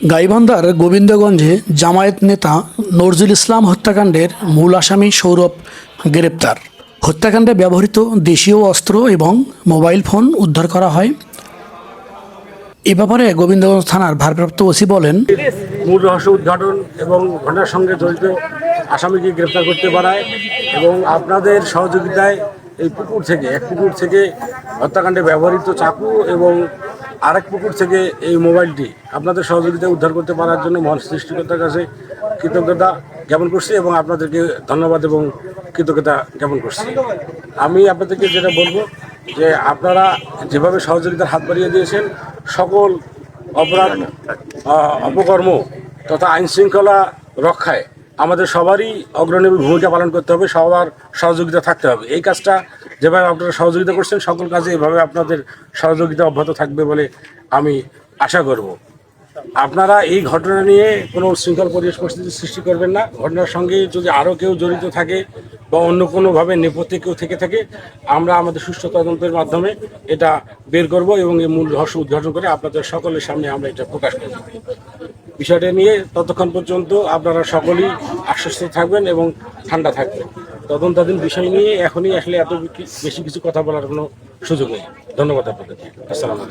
গাইবান্ধার গোবিন্দগঞ্জে জামায়াত নেতা নজরুল ইসলাম হত্যাকাণ্ডের মূল আসামি সৌরভ গ্রেপ্তার। হত্যাকাণ্ডে ব্যবহৃত দেশীয় অস্ত্র এবং মোবাইল ফোন উদ্ধার করা হয়। এ ব্যাপারে গোবিন্দগঞ্জ থানার ভারপ্রাপ্ত ওসি বলেন, মূল রহস্য উদ্ঘাটন এবং ঘটনার সঙ্গে জড়িত আসামিকে গ্রেপ্তার করতে পারায় এবং আপনাদের সহযোগিতায় এই পুকুর থেকে, এক পুকুর থেকে হত্যাকাণ্ডে ব্যবহৃত চাকু এবং আরেক পুকুর থেকে এই মোবাইলটি আপনাদের সহযোগিতা উদ্ধার করতে পারার জন্য মহান সৃষ্টিকর্তার কাছে কৃতজ্ঞতা জ্ঞাপন করছি এবং আপনাদেরকে ধন্যবাদ এবং কৃতজ্ঞতা জ্ঞাপন করছি। আমি আপনাদেরকে যেটা বলব যে আপনারা যেভাবে সহযোগিতার হাত বাড়িয়ে দিয়েছেন, সকল অপরাধ অপকর্ম তথা আইনশৃঙ্খলা রক্ষায় আমাদের সবারই অগ্রণী ভূমিকা পালন করতে হবে, সবার সহযোগিতা থাকতে হবে। এই কাজটা যেভাবে আপনারা সহযোগিতা করছেন, সকল কাজে এভাবে আপনাদের সহযোগিতা অব্যাহত থাকবে বলে আমি আশা করব। আপনারা এই ঘটনা নিয়ে কোনো শৃঙ্খল পরিবেশ পরিস্থিতি সৃষ্টি করবেন না। ঘটনার সঙ্গে যদি আরও কেউ জড়িত থাকে বা অন্য কোনোভাবে নেপথ্যে কেউ থেকে থাকে, আমরা আমাদের সুষ্ঠু তদন্তের মাধ্যমে এটা বের করব এবং এই মূল রহস্য উদ্ঘাটন করে আপনাদের সকলের সামনে আমরা এটা প্রকাশ করব। বিষয়টা নিয়ে ততক্ষণ পর্যন্ত আপনারা সকলেই আশ্বস্ত থাকবেন এবং ঠান্ডা থাকবেন। তদন্তাধীন বিষয় নিয়ে এখনই আসলে এত বেশি কিছু কথা বলার কোনো সুযোগ নেই। ধন্যবাদ আপনাদের। আসসালামু